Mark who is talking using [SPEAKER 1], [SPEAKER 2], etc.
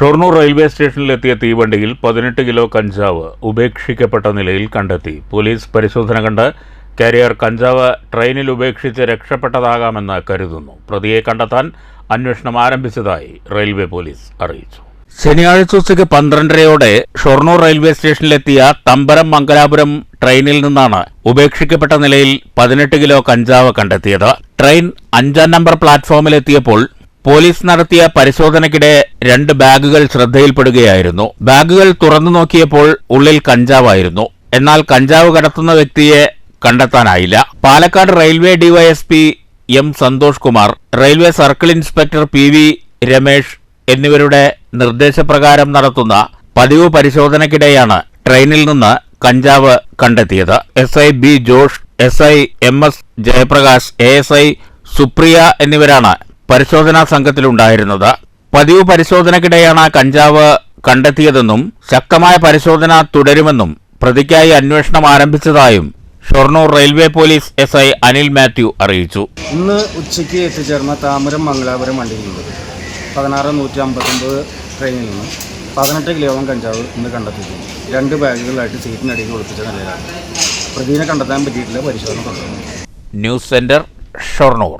[SPEAKER 1] Shoranur railway സ്റ്റേഷനിലെത്തിയ തീവണ്ടിയിൽ പതിനെട്ട് kilo കഞ്ചാവ് ഉപേക്ഷിക്കപ്പെട്ട നിലയിൽ കണ്ടെത്തി. പോലീസ് പരിശോധന കണ്ട് കാരിയർ കഞ്ചാവ് ട്രെയിനിൽ ഉപേക്ഷിച്ച് രക്ഷപ്പെട്ടതാകാമെന്ന് കരുതുന്നു. പ്രതിയെ കണ്ടെത്താൻ അന്വേഷണം ആരംഭിച്ചതായി റെയിൽവേ പോലീസ് അറിയിച്ചു. ശനിയാഴ്ച ഉച്ചയ്ക്ക് പന്ത്രണ്ടരയോടെ ഷൊർണൂർ റെയിൽവേ സ്റ്റേഷനിലെത്തിയ തമ്പരം മംഗലാപുരം ട്രെയിനിൽ നിന്നാണ് ഉപേക്ഷിക്കപ്പെട്ട നിലയിൽ പതിനെട്ട് കിലോ കഞ്ചാവ് കണ്ടെത്തിയത്. ട്രെയിൻ അഞ്ചാം നമ്പർ പ്ലാറ്റ്ഫോമിലെത്തിയപ്പോൾ പോലീസ് നടത്തിയ പരിശോധനയ്ക്കിടെ രണ്ട് ബാഗുകൾ ശ്രദ്ധയിൽപ്പെടുകയായിരുന്നു. ബാഗുകൾ തുറന്നു നോക്കിയപ്പോൾ ഉള്ളിൽ കഞ്ചാവായിരുന്നു. എന്നാൽ കഞ്ചാവ് കടത്തുന്ന വ്യക്തിയെ കണ്ടെത്താനായില്ല. Palakkad railway DYSP M Santhosh Kumar railway circle inspector P V Ramesh എന്നിവരുടെ നിർദ്ദേശപ്രകാരം നടത്തുന്ന പതിവ് പരിശോധനയ്ക്കിടെയാണ് ട്രെയിനിൽ നിന്ന് കഞ്ചാവ് കണ്ടെത്തിയത്. S I B Josh S I M S Jayaprakash A S I Supriya എന്നിവരാണ് പരിശോധനാ സംഘത്തിലുണ്ടായിരുന്നത്. പതിവ് പരിശോധനയ്ക്കിടെയാണ് കഞ്ചാവ് കണ്ടെത്തിയതെന്നും ശക്തമായ പരിശോധന തുടരുമെന്നും പ്രതിക്കായി അന്വേഷണം ആരംഭിച്ചതായും Shoranur railway police S I Anil Mathew അറിയിച്ചു.
[SPEAKER 2] ഇന്ന് ഉച്ചയ്ക്ക് എത്തിച്ചേർന്ന താമരം മംഗലാപുരം വണ്ടിയിൽ നിന്ന് പതിനാറ് നൂറ്റി അമ്പത്തൊമ്പത് ട്രെയിനിൽ നിന്ന് പതിനെട്ട് കിലോഗ്രാം കഞ്ചാവ് ഇന്ന് കണ്ടെത്തിയിരുന്നു രണ്ട് ബാഗുകളായിട്ട് സീറ്റിനടിയിൽ ഒളിപ്പിച്ച നിലയിലാണ്. പ്രതിനെ കണ്ടെത്താൻ പറ്റിയിട്ടില്ല പരിശോധന തുടർന്നു.
[SPEAKER 1] News centre Shoranur.